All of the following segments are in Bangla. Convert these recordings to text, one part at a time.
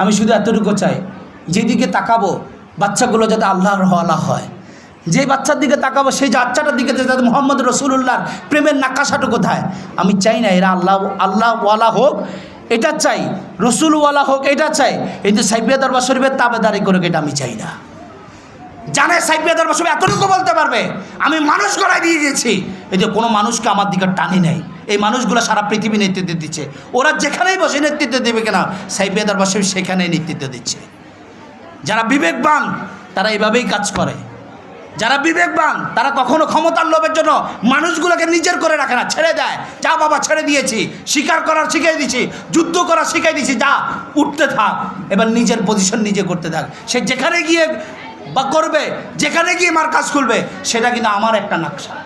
আমি শুধু এতটুকু চাই, যেদিকে তাকাবো, বাচ্চাগুলো যাতে আল্লাহর হওয়ালা হয়। যে বাচ্চার দিকে তাকাবো, সেই বাচ্চাটার দিকে যাতে মোহাম্মদ রসুল্লাহর প্রেমের নাকাশাটা কোথায়? আমি চাই না এরা আল্লাহ, আল্লাহওয়ালা হোক, এটা চাই, রসুলওয়ালা হোক, এটা চাই। কিন্তু সাইবিয়া দরবার শরীফের তাবেদারি করুক, এটা আমি চাই না। জানে সাইবিয়া দরবার শরীফ এতটুকু বলতে পারবে? আমি মানুষ গড়াই দিয়ে দিয়েছি। এই যে কোনো মানুষকে আমার দিকে টানি নেই। এই মানুষগুলো সারা পৃথিবী নেতৃত্ব দিচ্ছে। ওরা যেখানেই বসে নেতৃত্ব দেবে কেনা দরবার শরীফ সেখানেই নেতৃত্ব দিচ্ছে। যারা বিবেকবান, তারা এভাবেই কাজ করে। যারা বিবেকবান, তারা কখনো ক্ষমতার লোভের জন্য মানুষগুলোকে নিজের করে রাখে না। ছেড়ে দেয়। যা বাবা, ছেড়ে দিয়েছি। শিকার করার শিখিয়ে দিয়েছি যুদ্ধ করা শিখিয়ে দিয়েছি যা, উঠতে থাক। এবার নিজের পজিশন নিজে করতে থাক। সে যেখানে গিয়ে বা করবে, যেখানে গিয়ে মার কাজ করবে সেটা কিন্তু আমার একটা নকশা।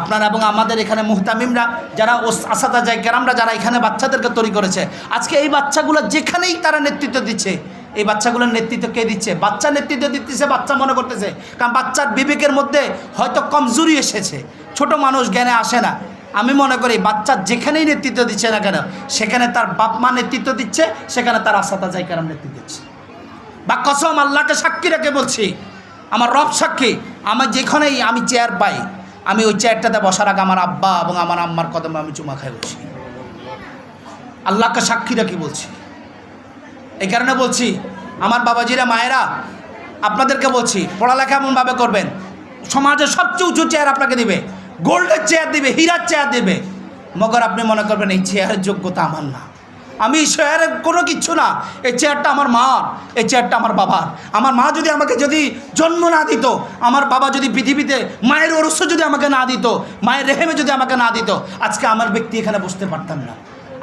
আপনারা এবং আমাদের এখানে মুহতামিমরা, যারা আসাদা যায় কেরামরা, যারা এখানে বাচ্চাদেরকে তৈরি করেছে, আজকে এই বাচ্চাগুলো যেখানেই তারা নেতৃত্ব দিচ্ছে, এই বাচ্চাগুলোর নেতৃত্ব কে দিচ্ছে? বাচ্চা নেতৃত্ব দিতেছে, বাচ্চা মনে করতেছে, কারণ বাচ্চার বিবেকের মধ্যে হয়তো কমজোরি এসেছে। ছোট মানুষ জ্ঞানে আসে না। আমি মনে করি বাচ্চা যেখানেই নেতৃত্ব দিচ্ছে না কেন, সেখানে তার বাপ মা নেতৃত্ব দিচ্ছে, সেখানে তার আসাদা কেরাম নেতৃত্ব দিচ্ছে। বা কসম আল্লাহকে সাক্ষী রেখে বলছি, আমার রব সাক্ষী আমার যেখানেই আমি চেয়ার পাই, আমি ওই চেয়ারটাতে বসার আগে আমার আব্বা এবং আমার আম্মার কদমে আমি চুমা খাই বসি আল্লাহকে সাক্ষী রেখে বলছি। এই কারণে বলছি, আমার বাবাজিরা, মায়েরা, আপনাদেরকে বলছি, পড়ালেখা এমনভাবে করবেন, সমাজের সবচেয়ে উঁচু চেয়ার আপনাকে দিবে, গোল্ডের চেয়ার দিবে, হীরার চেয়ার দিবে, মগর আপনি মনে করবেন এই চেয়ারের যোগ্যতা আমার না। আমি চেয়ারের কোনো কিচ্ছু না। এই চেয়ারটা আমার মার, এই চেয়ারটা আমার বাবার। আমার মা যদি আমাকে যদি জন্ম না দিত, আমার বাবা যদি পৃথিবীতে, মায়ের ওরস্য যদি আমাকে না দিত, মায়ের রেহেমে যদি আমাকে না দিত, আজকে আমার ব্যক্তি এখানে বসতে পারতাম না।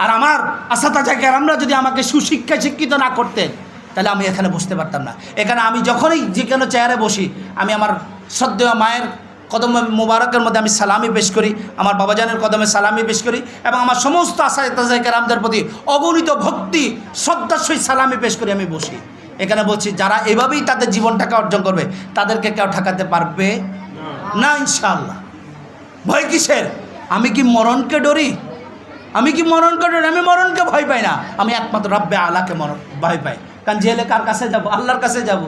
আর আমার আশাতা জায়গায় আমরা যদি আমাকে সুশিক্ষায় শিক্ষিত না করতেন, তাহলে আমি এখানে বসতে পারতাম না। এখানে আমি যখনই যে কোনো চেয়ারে বসি, আমি আমার শ্রদ্ধেয় মায়ের কদম মোবারকের মধ্যে আমি সালামি পেশ করি, আমার বাবাজানের কদমে সালামি পেশ করি এবং আমার সমস্ত আশাতাজাকেরামদের প্রতি অগণিত ভক্তি, শ্রদ্ধার সহিত সালামি পেশ করি, আমি বসি। এখানে বলছি, যারা এভাবেই তাদের জীবনটাকে অর্জন করবে, তাদেরকে কেউ ঠেকাতে পারবে না ইনশাআল্লাহ। ভয় কিসের? আমি কি মরণকে ডরি? আমি কি মরণকে ডরি? আমি মরণকে ভয় পাই না। আমি একমাত্র রব্বে আলাকে মরণ ভয় পাই। কারণ জেলে কার কাছে যাব? আল্লাহর কাছে যাব।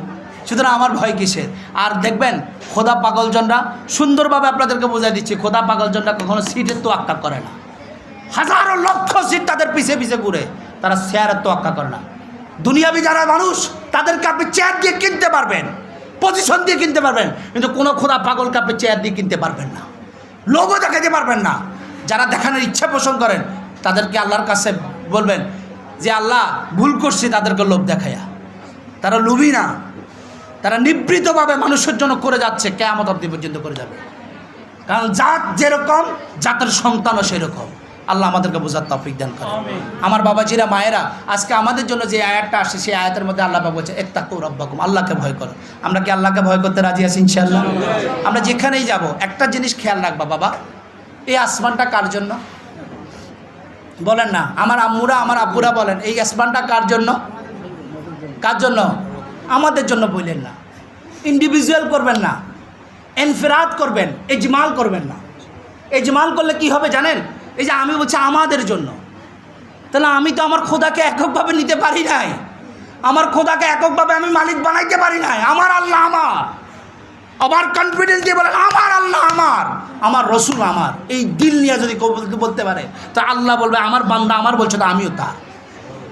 সুতরাং আমার ভয় কিসের? আর দেখবেন, খোদা পাগলজনরা সুন্দরভাবে আপনাদেরকে বোঝাই দিচ্ছি, খোদা পাগলজনরা কখনো সিটের তো আক্কা করে না। হাজারো লক্ষ সিট তাদের পিছে পিছে ঘুরে, তারা শেয়ারের তো আক্কা করে না। দুনিয়াবি যারা মানুষ, তাদেরকে আপনি চেয়ার দিয়ে কিনতে পারবেন পজিশন দিয়ে কিনতে পারবেন, কিন্তু কোনো খোদা পাগলকে আপনি চেয়ার দিয়ে কিনতে পারবেন না। লোভও দেখাতে পারবেন না। যারা দেখানোর ইচ্ছা পোষণ করেন, তাদেরকে আল্লাহর কাছে বলবেন যে, আল্লাহ, ভুল করছে তাদেরকে লোভ দেখায়া। তারা লোভী না। তারা নিবৃতভাবে মানুষের জন্য করে যাচ্ছে কেয়ামত অব্দি পর্যন্ত করে যাবে। কারণ জাত যেরকম জাতের সন্তানও সেরকম। আল্লাহ আমাদেরকে বোঝার তফিক দান করে আমার বাবাজিরা মায়েরা আজকে আমাদের জন্য যে আয়াতটা আসে সেই আয়াতের মধ্যে আল্লাহ বাবা বলছে এত্তাকু রব্বাকুম আল্লাহকে ভয় করো। আমরা কি আল্লাহকে ভয় করতে রাজি আছি ইনশাআল্লাহ? আমরা যেখানেই যাব একটা জিনিস খেয়াল রাখবা বাবা এই আসমানটা কার জন্য? বলেন না আমার আম্মুরা আমার আব্বুরা বলেন এই আসমানটা কার জন্য? কার জন্য? আমাদের জন্য বললেন না। ইন্ডিভিজুয়াল করবেন না। এনফেরাত করবেন, এজমাল করবেন না। এজমাল করলে কি হবে জানেন? এই যে আমি বলছি আমাদের জন্য। তাহলে আমি তো আমার খোদাকে এককভাবে নিতে পারি নাই। আমার খোদাকে এককভাবে আমি মালিক বানাইতে পারি নাই। আমার আল্লাহ আমার। আবার কনফিডেন্স দিয়ে বলেন, আমার আল্লাহ আমার। আমার রসুল আমার। এই দিল নিয়ে যদি বলতে পারে, তা আল্লাহ বলবে, আমার বান্দা আমার বলছে, তো আমিও তার।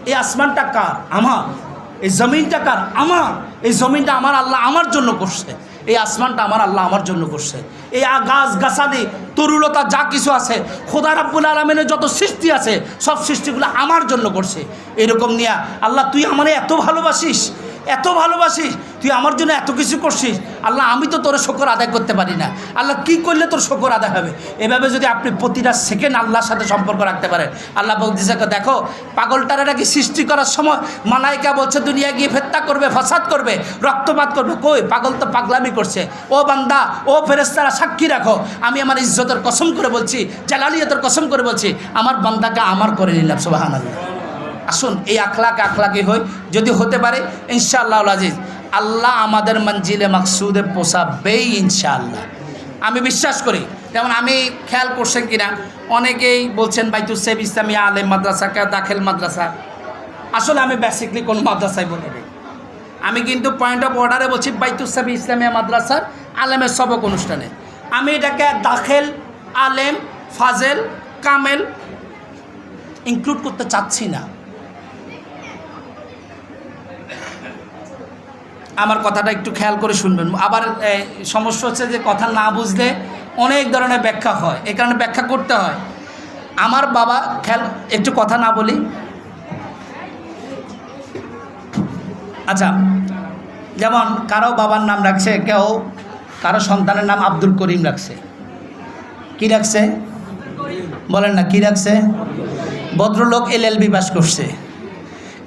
এই আসমানটা কার? আমার। এই জমিনটা কার? আমার। এই জমিনটা আমার আল্লাহ আমার জন্য করছে। এই আসমানটা আমার আল্লাহ আমার জন্য করছে। এই গাছ, গাছালি, তরুলতা যা কিছু আছে, খোদা রাব্বুল আলমিনের যত সৃষ্টি আছে, সব সৃষ্টিগুলো আমার জন্য করছে। এরকম নিয়ে, আল্লাহ তুই আমারে এত ভালোবাসিস এত ভালোবাসিস, তুই আমার জন্য এত কিছু করছিস। আল্লাহ, আমি তো তোর শকর আদায় করতে পারি না। আল্লাহ, কি করলে তোর শকর আদায় হবে? এভাবে যদি আপনি প্রতিটা সেকেন্ড আল্লাহর সাথে সম্পর্ক রাখতে পারেন। আল্লাহ বলতেছে, দেখো পাগলটারা নাকি সৃষ্টি করার সময় মালাইকা বলছে, দুনিয়া গিয়ে ফেত্তা করবে, ফসাদ করবে, রক্তপাত করবে। কই? পাগল তো পাগলামি করছে। ও বান্দা, ও ফেরেস্তারা সাক্ষী রাখো। আমি আমার ইজ্জতের কসম করে বলছি, জালালিয়তের কসম করে বলছি, আমার বান্দাকে আমার করে নিলাম সোবাহান আল্লাহ আসুন, এই আখলাকে আখলাকে হই, যদি হতে পারে, ইনশাআল্লাহ আজিজ, আল্লাহ আমাদের মঞ্জিলে মাকসুদে পোষাবেই ইনশাআল্লাহ। আমি বিশ্বাস করি, যেমন আমি খেয়াল করছেন কিনা, অনেকেই বলছেন, বাইতুল সেব ইসলামিয়া আলেম মাদ্রাসা কা দাখেল মাদ্রাসা। আসলে আমি বেসিকলি কোন মাদ্রাসায় বলি নেই। আমি কিন্তু পয়েন্ট অফ অর্ডারে বলছি বাইতুসাবি ইসলামিয়া মাদ্রাসার আলেমের সবক অনুষ্ঠানে। আমি এটাকে দাখেল, আলেম, ফাজেল, কামেল ইনক্লুড করতে চাচ্ছি না। আমার কথাটা একটু খেয়াল করে শুনবেন। আবার সমস্যা হচ্ছে যে কথা না বুঝলে অনেক ধরনের ব্যাখ্যা হয়। এ কারণে ব্যাখ্যা করতে হয়। আমার বাবা, খেয়াল, একটু কথা না বলি। আচ্ছা যেমন কারও বাবার নাম রাখছে, কেউ কারও সন্তানের নাম আব্দুল করিম রাখছে। কি রাখছে? বলেন না, কি রাখছে? ভদ্রলোক এল এল বি পাস করছে।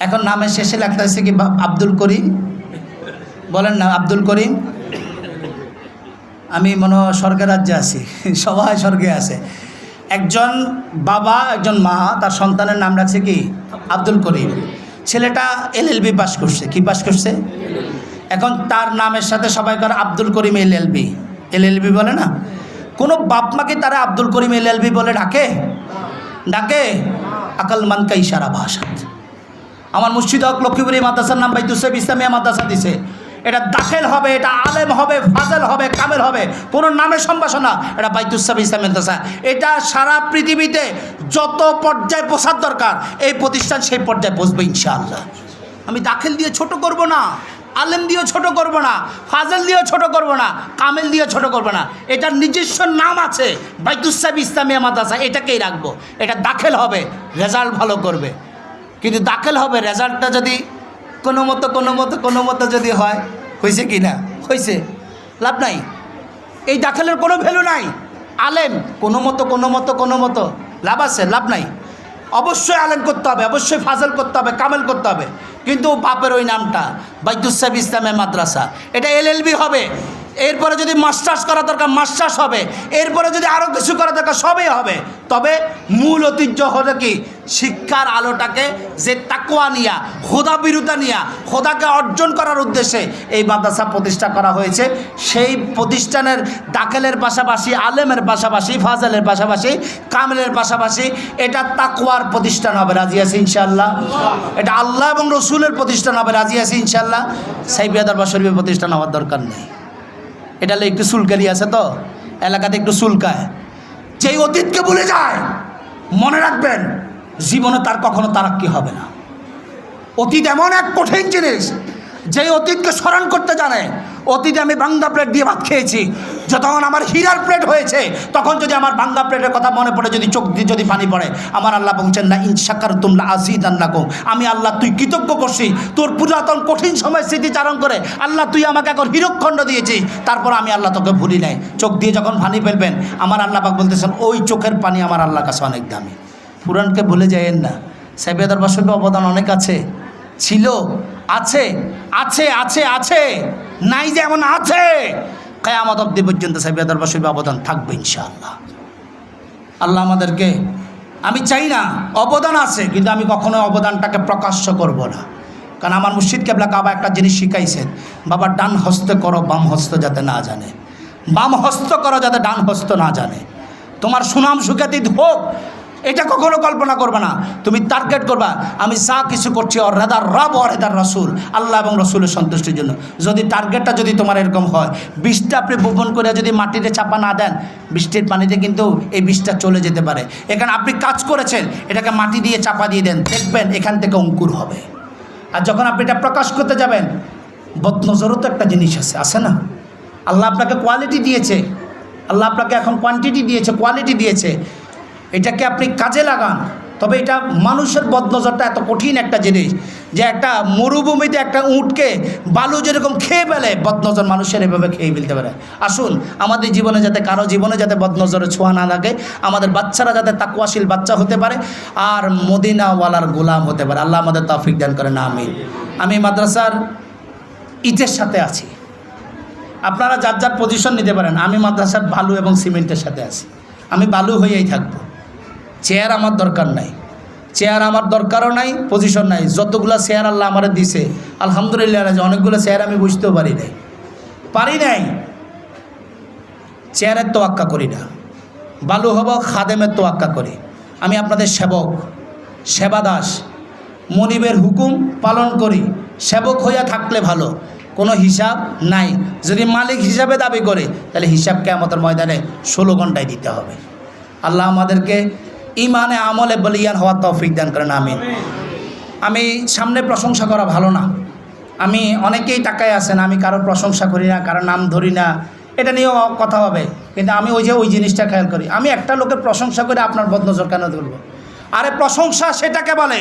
এখন নামের শেষে হয়েছে কি আব্দুল করিম? বলেন না, আব্দুল করিম। আমি মনে স্বর্গের রাজ্যে আছি, সবাই স্বর্গে আছে। একজন বাবা, একজন মা, তার সন্তানের নাম রাখছে কি? আব্দুল করিম। ছেলেটা এল এল বি পাস করছে, কি পাস করছে? এখন তার নামের সাথে সবাই করে Abdul Karim L L B. L L B বলে না? কোনো বাপ মাকে তারা Abdul Karim L L B বলে ডাকে? ডাকে? আকাল মানকা ইশারা ভাষাত আমার মুর্শিদ হক লক্ষ্মীপুরি মাদ্রাসার নাম বাইতুসেফ ইসলামিয়া মাদ্রাসা দিছে। এটা দাখেল হবে, এটা আলেম হবে, ফাজেল হবে, কামেল হবে। কোনো নামের সম্ভাষণা এটা বাইতুসেফ ইসলাম মাদ্রাসা। এটা সারা পৃথিবীতে যত পর্যায়ে পৌঁছার দরকার, এই প্রতিষ্ঠান সেই পর্যায়ে পৌঁছবে ইনশাআল্লাহ। আমি দাখিল দিয়ে ছোট করব না, আলেম দিয়েও ছোট করব না, ফাজেল দিয়েও ছোট করব না, কামেল দিয়েও ছোট করব না। এটার নিজস্ব নাম আছে বাইতুসাব ইসলামিয়া মাদ্রাসা, এটাকেই রাখব। এটা দাখেল হবে, রেজাল্ট ভালো করবে। কিন্তু দাখিল হবে, রেজাল্টটা যদি কোনো মতো কোনো মতো কোনো মতো যদি হয় হয়েছে কি না? হয়েছে লাভ নাই। এই দাখেলের কোনো ভ্যালু নাই। আলেম, কোনো মতো কোনো মতো কোনো মতো। লাভ আছে, লাভ নাই। অবশ্যই আলেম করতে হবে, অবশ্যই ফাজল করতে হবে, কামেল করতে হবে। কিন্তু বাপের ওই নামটা বাইদুসাহ ইসলামের মাদ্রাসা। এটা এলএলবি হবে। এরপরে যদি মাস্টার্স করা দরকার, মাস্টার্স হবে। এরপরে যদি আরও কিছু করা দরকার, সবই হবে। তবে মূল ঐতিহ্য হলো কি? শিক্ষার আলোটাকে যে তাকুয়া নিয়া হোদা বিরুদ্ধা নিয়া হোদাকে অর্জন করার উদ্দেশ্যে এই মাদ্রাসা প্রতিষ্ঠা করা হয়েছে। সেই প্রতিষ্ঠানের দাখেলের পাশাপাশি, আলেমের পাশাপাশি, ফাজেলের পাশাপাশি, কামেলের পাশাপাশি এটা তাকুয়ার প্রতিষ্ঠান হবে। রাজি আছে ইনশাল্লাহ এটা আল্লাহ এবং রসুলের প্রতিষ্ঠান হবে। রাজি ইনশাল্লাহ সাইবিয়া দরবার শরীফের প্রতিষ্ঠান হওয়ার দরকার নেই। এটা একটু সুলকালি আছে তো, এলাকাতে একটু সুলকায়। যেই অতীতকে ভুলে যায়, মনে রাখবেন, জীবনে তার কখনো তারাক্কি হবে না। অতীত এমন এক কঠিন জিনিস, যেই অতীতকে স্মরণ করতে জানে অতীতে আমি বাংলা প্লেট দিয়ে ভাত খেয়েছি। যখন আমার হীরার প্লেট হয়েছে, তখন যদি আমার বাংলা প্লেটের কথা মনে পড়ে, যদি চোখ দিয়ে যদি পানি পড়ে, আমার আল্লাহ বলছেন না ইনশাকার তুমলা আজিদ আন্নাকুম আমি আল্লাহ, তুই কৃতজ্ঞ করছি। তোর পুরাতন কঠিন সময় স্মৃতিচারণ করে, আল্লাহ, তুই আমাকে এখন হীরকখণ্ড দিয়েছি তারপর আমি আল্লাহ তোকে ভুলি নাই। চোখ দিয়ে যখন পানি ফেলবেন, আমার আল্লাহ পাক বলতেছেন, ওই চোখের পানি আমার আল্লাহ কাছে অনেক দামি। পুরাণকে ভুলে যাইয়েন না। সাইবেদার বাসকে অবদান অনেক আছে। ছিল, আছে আছে আছে আছে। নাই যে এমন আছে, কেয়ামত অব্দি পর্যন্ত সাইবেদার বাসকে অবদান থাকবে ইনশাআল্লাহ। আল্লাহ আমাদেরকে, আমি চাই না, অবদান আছে, কিন্তু আমি কখনো অবদানটাকে প্রকাশ্য করব না। কারণ আমার মুর্শিদ কেবলা কাবা একটা জিনিস শিখাইছেন, বাবা, ডান হস্ত করো, বাম হস্ত যাতে না জানে। বাম হস্ত করো যাতে ডান হস্ত না জানে। তোমার সুনাম সুখ্যাতি হোক এটা কখনো কল্পনা করবে না। তুমি টার্গেট করবা, আমি যা কিছু করছি অর রেদার রব অর রেদার রসুল, আল্লাহ এবং রসুলের সন্তুষ্টির জন্য। যদি টার্গেটটা যদি তোমার এরকম হয় বিষটা আপনি বোপন করে যদি মাটিতে চাপা না দেন, বৃষ্টির পানিতে কিন্তু এই বিষটা চলে যেতে পারে। এখানে আপনি কাজ করেছেন, এটাকে মাটি দিয়ে চাপা দিয়ে দেন, দেখবেন এখান থেকে অঙ্কুর হবে। আর যখন আপনি এটা প্রকাশ করতে যাবেন, বদনজরও তো একটা জিনিস আছে আছে না? আল্লাহ আপনাকে কোয়ালিটি দিয়েছে। আল্লাহ আপনাকে এখন কোয়ান্টিটি দিয়েছে কোয়ালিটি দিয়েছে। এটাকে আপনি কাজে লাগান। তবে এটা মানুষের বদনজরটা এত কঠিন একটা জিনিস যে একটা মরুভূমিতে একটা উঁটকে বালু যেরকম খেয়ে ফেলে, বদনজর মানুষের এভাবে খেয়ে ফেলতে পারে। আসুন, আমাদের জীবনে যাতে কারও জীবনে যাতে বদনজরের ছোঁয়া না লাগে, আমাদের বাচ্চারা যাতে তাকুয়াশীল বাচ্চা হতে পারে, আর মদিনাওয়ালার গোলাম হতে পারে। আল্লাহ আমাদের তৌফিক দান করে না আমি আমি মাদ্রাসার ইটের সাথে আছি। আপনারা যার যার পজিশন নিতে পারেন, আমি মাদ্রাসার বালু এবং সিমেন্টের সাথে আছি। আমি বালু হয়েই থাকব। চেয়ার আমার দরকার নাই। চেয়ার আমার দরকারও নাই পজিশন নাই। যতগুলো চেয়ার আল্লাহ আমার দিছে, আলহামদুলিল্লাহ যে অনেকগুলো চেয়ার আমি বুঝতেও পারি নাই। পারি নাই? চেয়ারের তোয়াক্কা করি না। বালু হব, খাদেমের তোয়াক্কা করি। আমি আপনাদের সেবক সেবা দাস মনিবের হুকুম পালন করি। সেবক হইয়া থাকলে ভালো, কোনো হিসাব নাই। যদি মালিক হিসাবে দাবি করে, তাহলে হিসাবকে কেমতের ময়দানে ষোলো ঘন্টায় দিতে হবে। আল্লাহ আমাদেরকে ইমানে আমলে বলিয়ান হওয়ার তৌফিক দান করেন, আমিন। আমি সামনে প্রশংসা করা ভালো না। আমি অনেকেই টাকায় আছেন, আমি কারও প্রশংসা করি না, কারও নাম ধরি না। এটা নিয়েও কথা হবে, কিন্তু আমি ওই যে ওই জিনিসটা খেয়াল করি। আমি একটা লোকের প্রশংসা করে আপনার বদনজর কেন ধরবো? আরে প্রশংসা সেটাকে বলে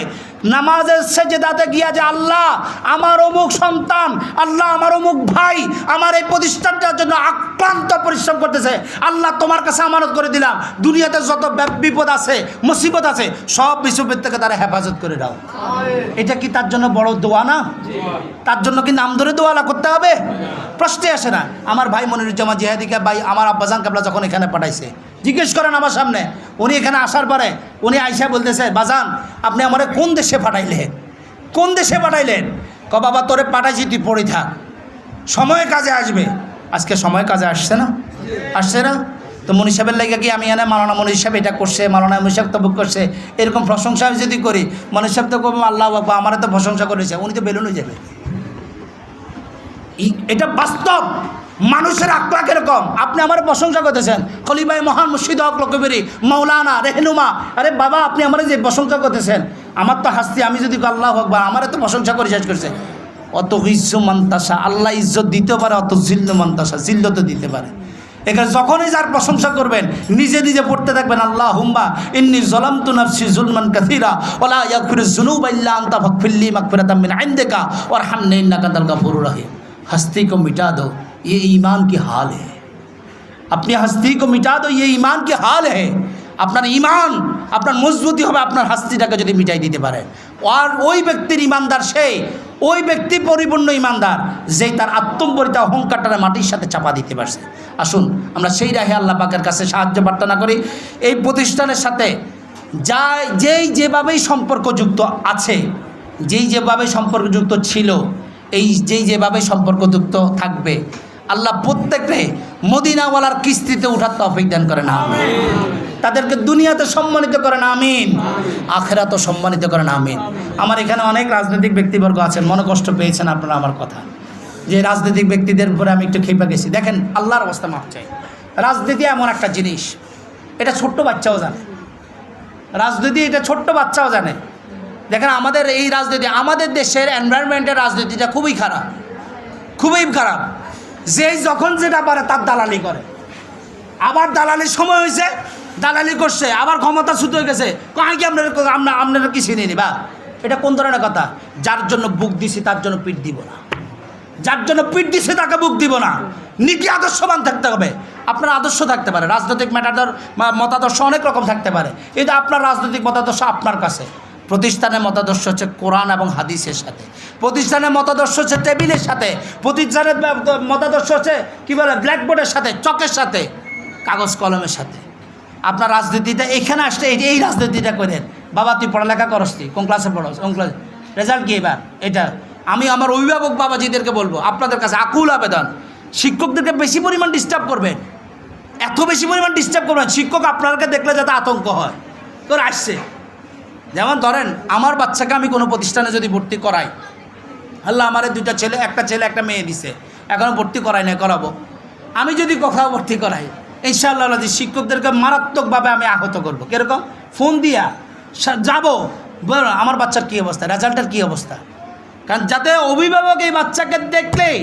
নামাজের সেজেদাতে গিয়া যে আল্লাহ আমার অমুক সন্তান আল্লাহ আমার অমুক ভাই আমার এই প্রতিষ্ঠানটার জন্য আক্রান্ত পরিশ্রম করতেছে আল্লাহ তোমার কাছে আমানত করে দিলাম। দুনিয়াতে যত বিপদ আছে মুসিবত আছে সব বিশ্ববিদ থেকে তারা হেফাজত করে দাও। এটা কি তার জন্য বড় দোয়া না? তার জন্য কি নাম ধরে দোয়ালা করতে হবে? প্রশ্নে আসে না। আমার ভাই মনিরুজ্জামান জিহাদিকে ভাই আমার আব্বাজান কাবলা যখন এখানে পাঠাইছে জিজ্ঞেস করেন আমার সামনে। উনি এখানে আসার পরে উনি আইসা বলতেছে বাজান আপনি আমার কোন দেশে পাঠাইলেন কোন দেশে পাঠাইলেন? ক বাবা, তোরে পাঠাইছি, তুই পড়ে থাক। সময় কাজে আসবে। আজকে সময় কাজে আসছে না? আসছে না? তো মনীষ সাহেবের লেগে কি আমি এনে মালানা মনীষ সাহেব এটা করছে, মালানা মনীষ সাহেব তবুক করছে? এরকম প্রশংসা আমি যদি করি মনীষ সাহেব তো করব আল্লাহ বাবা আমার তো প্রশংসা করেছে, উনি তো বেলুন হয়ে যাবে। এটা বাস্তব! মানুষের আক্রাক এরকম। আপনি আমার প্রশংসা করতেছেন। কলিবাই মহান মুর্শিদ হক লক্ষ্মীবেরি মৌলানা রেহনুমা। আরে বাবা, আপনি আমার যে প্রশংসা করতেছেন, আমার তো হাসতে আমি যদি আল্লাহ হক বা আমার তো প্রশংসা করে শেষ করছে। অত ইজ্জ মান্তাসা, আল্লাহ ইজ্জত দিতে পারে, অত জিল্ল মান্তাসা, জিল্ল তো দিতে পারে। এখানে যখনই যার প্রশংসা করবেন, নিজে নিজে পড়তে থাকবেন আল্লাহ হুম্বা ইন্নি জলাম তু নফসি জুলমান কাসিরা ওলা ইয়াকফির জুনুব আল্লাহ আন্তা ফকফিল্লি মাকফিরাতাম মিন আইন দেখা ওর হামনে ইন্না কাদাল গাফুর রাহিম। হাস্তি কো মিটা দো ये ईमान की हाल है अपनी हस्ती को मिटा दो ये ईमान की हाल है আপনার ইমান আপনার মজবুতি হবে আপনার হাস্তিটাকে যদি মিটাই দিতে পারে আর ওই ব্যক্তির ইমানদার সেই ওই ব্যক্তি পরিপূর্ণ ইমানদার যেই তার আত্মম্বরিতা অহংকারটা মাটির সাথে চাপা দিতে পারছে আসুন আমরা সেই রাহে আল্লাহ পাকের কাছে সাহায্য প্রার্থনা করি এই প্রতিষ্ঠানের সাথে যা যেই যেভাবেই সম্পর্কযুক্ত আছে যেই যেভাবে সম্পর্কযুক্ত ছিল এই যেই যেভাবে সম্পর্কযুক্ত থাকবে আল্লাহ প্রত্যেককে মদিনাওয়ালার কিস্তিতে উঠার তফিক দান করেন আমিন। তাদেরকে দুনিয়াতে সম্মানিত করেন আমিন। আখেরাতে সম্মানিত করেন আমিন। আমার এখানে অনেক রাজনৈতিক ব্যক্তিবর্গ আছেন মনে কষ্ট পেয়েছেন আপনারা আমার কথা। যে রাজনৈতিক ব্যক্তিদের উপরে আমি একটু খেপে গেছি। দেখেন আল্লাহর অবস্থা মাপ চাই। রাজনীতি এমন একটা জিনিস এটা ছোট্ট বাচ্চাও জানে। রাজনীতি এটা ছোট্ট বাচ্চাও জানে। দেখেন আমাদের এই রাজনীতি আমাদের দেশের এনভায়রনমেন্টের রাজনীতিটা খুবই খারাপ। খুবই খারাপ। যেই যখন যেটা পারে তার দালালি করে। আবার দালালির সময় হয়েছে, দালালি করছে, আবার ক্ষমতা ছুট হয়ে গেছে কি আপনার আমরা আপনারা কি চিনি নি বা? এটা কোন ধরনের কথা? যার জন্য বুক দিছি তার জন্য পিঠ দিব না। যার জন্য পিঠ দিছে তাকে বুক দিব না। নীতি আদর্শবান থাকতে হবে। আপনার আদর্শ থাকতে পারে। রাজনৈতিক ম্যাটার মতাদর্শ অনেক রকম থাকতে পারে। এটা আপনার রাজনৈতিক মতাদর্শ আপনার কাছে। প্রতিষ্ঠানের মতাদর্শ হচ্ছে কোরআন এবং হাদিসের সাথে। প্রতিষ্ঠানের মতাদর্শ হচ্ছে টেবিলের সাথে। প্রতিষ্ঠানের মতাদর্শ হচ্ছে কী বলে, ব্ল্যাকবোর্ডের সাথে, চকের সাথে, কাগজ কলমের সাথে। আপনার রাজনীতিটা এখানে আসলে এই এই রাজনীতিটা করেন। বাবা, তুই পড়ালেখা করস তুই কোন ক্লাসে পড়স? কোন ক্লাস রেজাল্ট কি এবার? এটা। আমি আমার অভিভাবক বাবাজিদেরকে বলব, আপনাদের কাছে আকুল আবেদন। শিক্ষকদেরকে বেশি পরিমাণ ডিস্টার্ব করবেন। এত বেশি পরিমাণ ডিস্টার্ব করবেন, শিক্ষক আপনাকে দেখলে যাতে আতঙ্ক হয়। তোর আসছে। যেমন ধরেন, আমার বাচ্চাকে আমি কোনো প্রতিষ্ঠানে যদি ভর্তি করাই, আল্লাহ আমার দুইটা ছেলে, একটা ছেলে, একটা মেয়ে দিছে এখনও ভর্তি করাই না করাবো। আমি যদি কোথাও ভর্তি করাই, ইনশাআল্লাহ আল্লাহ শিক্ষকদেরকে মারাত্মকভাবে আমি আহত করব। কীরকম? ফোন দিয়া যাব। বল, আমার বাচ্চার কী অবস্থা? রেজাল্টের কী অবস্থা? কারণ যাতে অভিভাবক এই বাচ্চাকে দেখলেই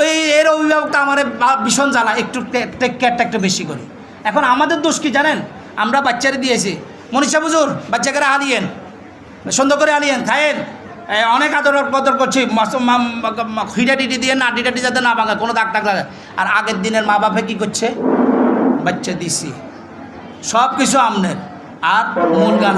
ওই, এর অভিভাবকটা আমার ভীষণ জ্বালা একটু টেক কেয়ারটা একটু বেশি করি। এখন আমাদের দোষ কি জানেন? আমরা বাচ্চারে দিয়েছি মনীষা বুজুর বাচ্চাকে হারিয়েন সুন্দর করে হারিয়েন খায়েন। অনেক আদর বদর করছি হিডা টিটি দিয়ে না ডিডাটি যাতে না ভাঙে, কোনো দাগ টাক লাগে আর আগের দিনের মা বাপে কী করছে? বাচ্চা দিছি। সব কিছু আমনের, আর মূল গান।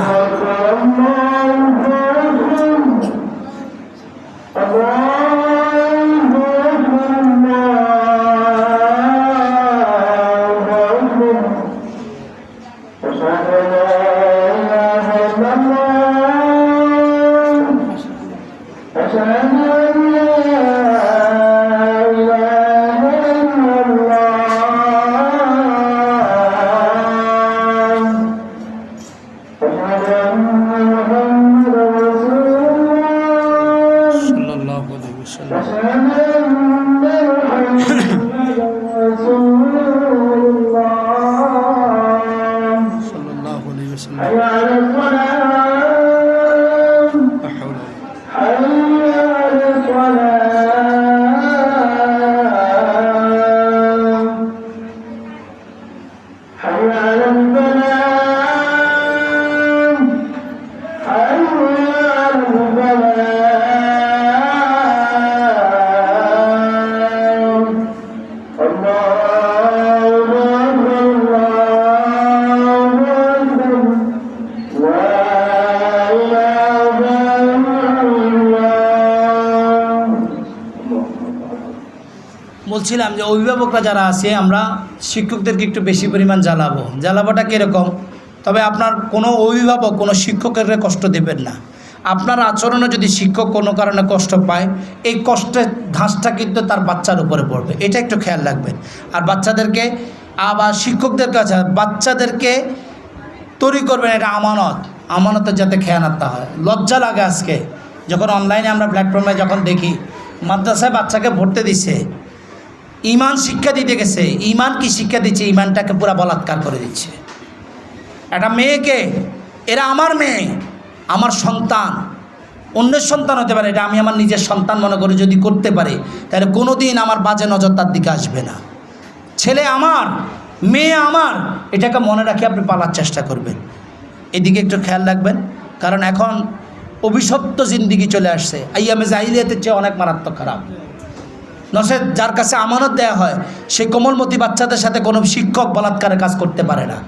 حي على الصلاة অভিভাবকরা যারা আছে, আমরা শিক্ষকদেরকে একটু বেশি পরিমাণ জ্বালাবো। জ্বালাবোটা কীরকম? তবে আপনার কোনো অভিভাবক, কোনো শিক্ষকের কষ্ট দেবেন না। আপনার আচরণে যদি শিক্ষক কোনো কারণে কষ্ট পায়, এই কষ্টের ধাঁচটা কিন্তু তার বাচ্চার উপরে পড়বে। এটা একটু খেয়াল রাখবেন। আর বাচ্চাদেরকে, আবার শিক্ষকদের কাছে, বাচ্চাদেরকে তৈরি করবেন এটা আমানত। আমানতের যাতে খেয়ানাত না হয়। লজ্জা লাগে আজকে। যখন অনলাইনে আমরা প্ল্যাটফর্মে যখন দেখি, মাদ্রাসায় বাচ্চাকে ভর্তি দিছে ইমান শিক্ষা দিতে গেছে। ইমান কি শিক্ষা দিচ্ছে? ইমানটাকে পুরো বলাৎকার করে দিচ্ছে। একটা মেয়েকে, এরা আমার মেয়ে, আমার সন্তান। অন্যের সন্তান হতে পারে, এটা আমি আমার নিজের সন্তান মনে করি যদি করতে পারে, তাহলে কোনো দিন আমার বাজে নজর তার দিকে আসবে না। ছেলে আমার, মেয়ে আমার, এটাকে মনে রাখি আপনি পালার চেষ্টা করবেন। এদিকে একটু খেয়াল রাখবেন, কারণ এখন অভিশপ্ত জিন্দিগি চলে আসছে। আইয়ামে জাহিলিয়াতের চেয়ে অনেক মারাত্মক খারাপ। নসে যার কাছে আমানত দেয়া হয় সেই কোমলমতি বাচ্চাদের সাথে কোনো শিক্ষক বলাৎকারের কাজ করতে পারে না।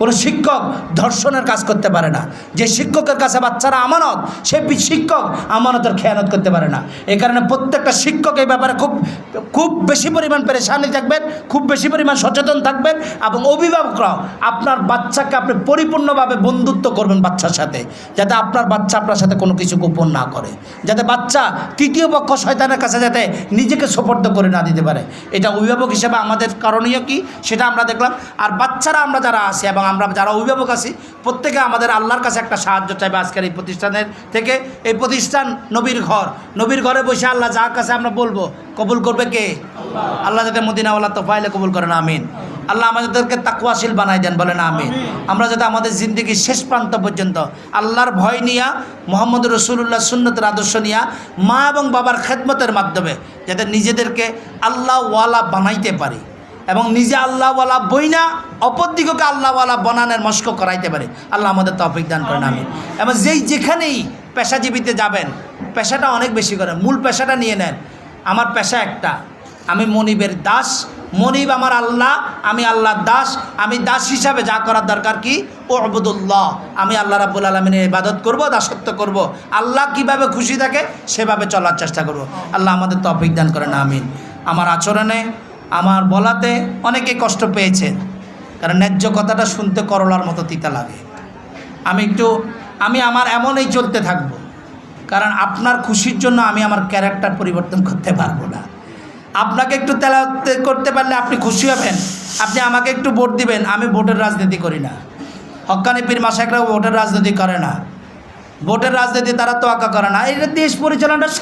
কোনো শিক্ষক ধর্ষণের কাজ করতে পারে না। যে শিক্ষকের কাছে বাচ্চারা আমানত, সে শিক্ষক আমানতের খেয়ানত করতে পারে না। এই কারণে প্রত্যেকটা শিক্ষক এই ব্যাপারে খুব খুব বেশি পরিমাণ পেরেশানি থাকবেন, খুব বেশি পরিমাণ সচেতন থাকবেন এবং অভিভাবকরাও আপনার বাচ্চাকে আপনি পরিপূর্ণভাবে বন্ধুত্ব করবেন বাচ্চার সাথে, যাতে আপনার বাচ্চা আপনার সাথে কোনো কিছু গোপন না করে, যাতে বাচ্চা তৃতীয় পক্ষ শয়তানের কাছে যাতে নিজেকে সোপর্দ করে না দিতে পারে। এটা অভিভাবক হিসেবে আমাদের করণীয় কি? সেটা আমরা দেখলাম। আর বাচ্চারা আমরা যারা আছি এবং আমরা যারা অভিভাবক আছি প্রত্যেকে আমাদের আল্লাহর কাছে একটা সাহায্য চাইবে আজকের এই প্রতিষ্ঠানের থেকে। এই প্রতিষ্ঠান নবীর ঘর। নবীর ঘরে বসে আল্লাহ যার কাছে আমরা বলব কবুল করবে কে? আল্লাহ যাতে মদিনাওয়ালা তোফাইলে কবুল করেন আমিন। আল্লাহ আমাদেরকে তাকুয়াশীল বানাই দেন বলেন আমিন। আমরা যাতে আমাদের জিন্দগির শেষ প্রান্ত পর্যন্ত আল্লাহর ভয় নিয়া মোহাম্মদ রসুল্লাহ সুন্নতের আদর্শ নিয়া মা এবং বাবার খেদমতের মাধ্যমে যাতে নিজেদেরকে আল্লাহওয়ালা বানাইতে পারি। এবং নিজে আল্লাহওয়ালা বই না অপর দিগকে আল্লাহওয়ালা বনানের মস্ক করাইতে পারে। আল্লাহ আমাদের তফিক দান করেন আমি এবং যেই যেখানেই পেশাজীবীতে যাবেন পেশাটা অনেক বেশি করেন। মূল পেশাটা নিয়ে নেন। আমার পেশা একটা। আমি মনিবের দাস। মনিব আমার আল্লাহ আমি আল্লাহর দাস। আমি দাস হিসাবে যা করার দরকার কি? ও আবুদুল্লাহ আমি আল্লাহ রাবুল আলমিনের ইবাদত করব দাসত্ব করব। আল্লাহ কীভাবে খুশি থাকে সেভাবে চলার চেষ্টা করব। আল্লাহ আমাদের তফিক দান করেন আমিন। আমার আচরণে আমার বলাতে অনেকে কষ্ট পেয়েছেন, কারণ ন্যায্য কথাটা শুনতে করলার মতো তিতা লাগে। আমি একটু, আমি আমার এমনই চলতে থাকব, কারণ আপনার খুশির জন্য আমি আমার ক্যারেক্টার পরিবর্তন করতে পারব না। আপনাকে একটু তেলাতে করতে পারলে আপনি খুশি হবেন, আপনি আমাকে একটু ভোট দিবেন, আমি ভোটের রাজনীতি করি না। হক্কানি পীর মাসাকরাও ভোটের রাজনীতি করে না। ভোটের রাজনীতি তারা তোয়াক্কা করে না। এটা দেশ পরিচালনাটা